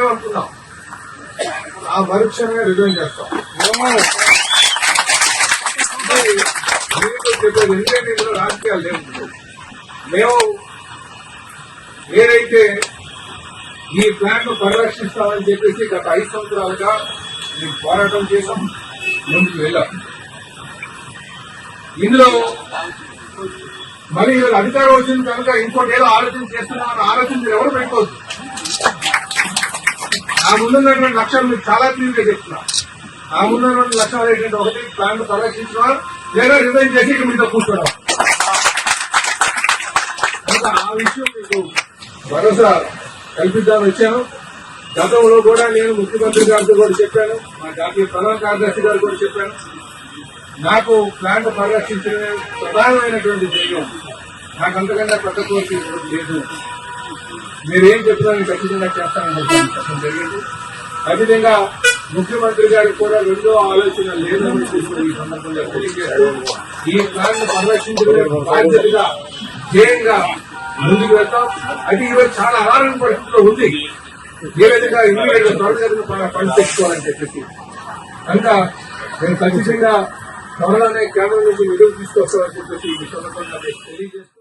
మేము చేయలేకపోయాం అనుకున్నాం ఆ మరుక్షణమే రిజైన్ చేస్తాం. మీకు చెప్పేది ఎందుకంటే ఇందులో రాజకీయాలు లేవు. మేము ఏదైతే ఈ ప్లాన్ను పరిరక్షిస్తామని చెప్పేసి గత ఐదు సంవత్సరాలుగా మేము పోరాటం చేసాం ముందుకు వెళ్ళాం. ఇందులో మరి వీళ్ళ అధికారం వచ్చింది కనుక ఇంకోటి ఏదో ఆలోచన చేస్తున్నామని ఆలోచన ఎవరు పెట్టుకోవచ్చు ఆ ముందున్నటువంటి లక్ష్యాలు మీకు చాలా క్లియర్గా చెప్తున్నా. ఆ ముందున్నటువంటి లక్ష్యాలు ఏంటంటే ఒకటి ప్లాన్ పరిరక్షించడం లేదా రిజైన్ చేసి ఇక మీతో కూర్చోవడం. ఆ విషయం మీకు భరోసా కల్పిద్దామని వచ్చాను. గతంలో కూడా నేను ముఖ్యమంత్రి గారితో కూడా చెప్పాను మా జాతీయ ప్రధాన కార్యదర్శి గారు కూడా చెప్పాను. నాకు ప్లాంట్ పరిరక్షించడమే ప్రధానమైనటువంటి ధ్యేయం. నాకు అంతకన్నా పెద్ద కోరిక లేదు. మీరేం చెప్తున్నా నేను ఖచ్చితంగా చేస్తానని చెప్పడం జరిగింది ఖచ్చితంగా ముఖ్యమంత్రి గారికి కూడా రెండో ఆలోచన లేదని చెప్పి ఈ సందర్భంగా తెలియజేస్తూ ఈ ప్లాన్ పరిరక్షించడమే బాధ్యతగా ధ్యేయంగా ముందుకు వెళ్తాం. అది ఈరోజు చాలా అనారోగ్య పరిస్థితిలో ఉంది. ఏ విధంగా ఇమీడియట్గా త్వరగా పని తెచ్చుకోవాలని చెప్పేసి. కనుక నేను ఖచ్చితంగా త్వరలోనే కేంద్రం నుంచి నిధులు తీసుకొస్తామని చెప్పేసి ఈ సందర్భంగా తెలియజేస్తాను